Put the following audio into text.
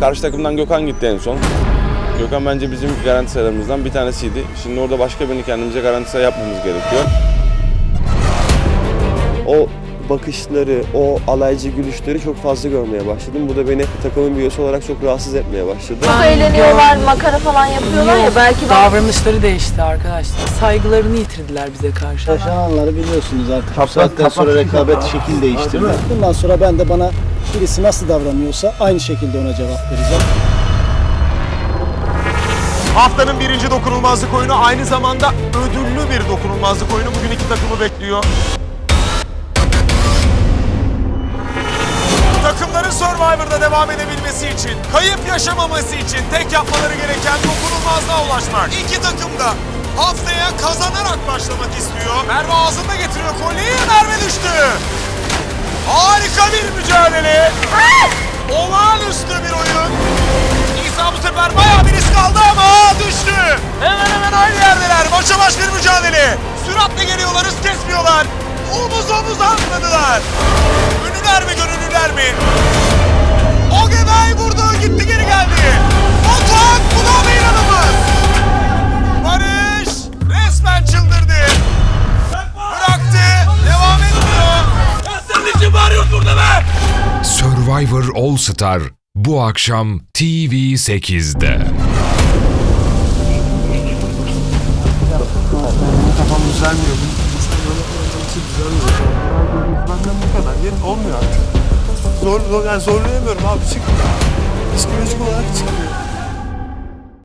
Karşı takımdan Gökhan gitti en son. Gökhan bence bizim garanti sayılarımızdan bir tanesiydi. Şimdi orada başka birini kendimize garanti sayı yapmamız gerekiyor. O bakışları, o alaycı gülüşleri çok fazla görmeye başladım. Bu da beni takımın bir üyesi olarak çok rahatsız etmeye başladı. Çok eğleniyorlar, makara falan yapıyorlar ya belki ben... Davranışları değişti arkadaşlar. Saygılarını yitirdiler bize karşı. Yaşananları biliyorsunuz artık. Bu saatten sonra rekabet şekil değiştirdi. Bundan sonra ben de bana birisi nasıl davranıyorsa aynı şekilde ona cevap vereceğim. Haftanın birinci dokunulmazlık oyunu aynı zamanda ödüllü bir dokunulmazlık oyunu. Bugün iki takımı bekliyor. Takımların Survivor'da devam edebilmesi için, kayıp yaşamaması için tek yapmaları gereken dokunulmazlığa ulaşmak. İki takım da haftaya kazanarak başlamak istiyor. Merve ağzında getiriyor kolyeyi, Merve düştü. Harika bir mücadele. Olağanüstü bir oyun. İsa bu sefer bayağı bir risk aldı ama düştü. Hemen hemen aynı yerdeler. Başa baş bir mücadele. Süratle geliyorlar, hız kesmiyorlar. Omuz omuz atladılar. Ünlüler mi gönüllüler mi? Bağırıyorsun burada be? Survivor All Star bu akşam TV8'de. Kafam düzelmiyor. Benden bu kadar. Yer olmuyor artık. Zor, zor, yani zorlayamıyorum abi çıkmıyor. Psikolojik olarak çıkmıyor.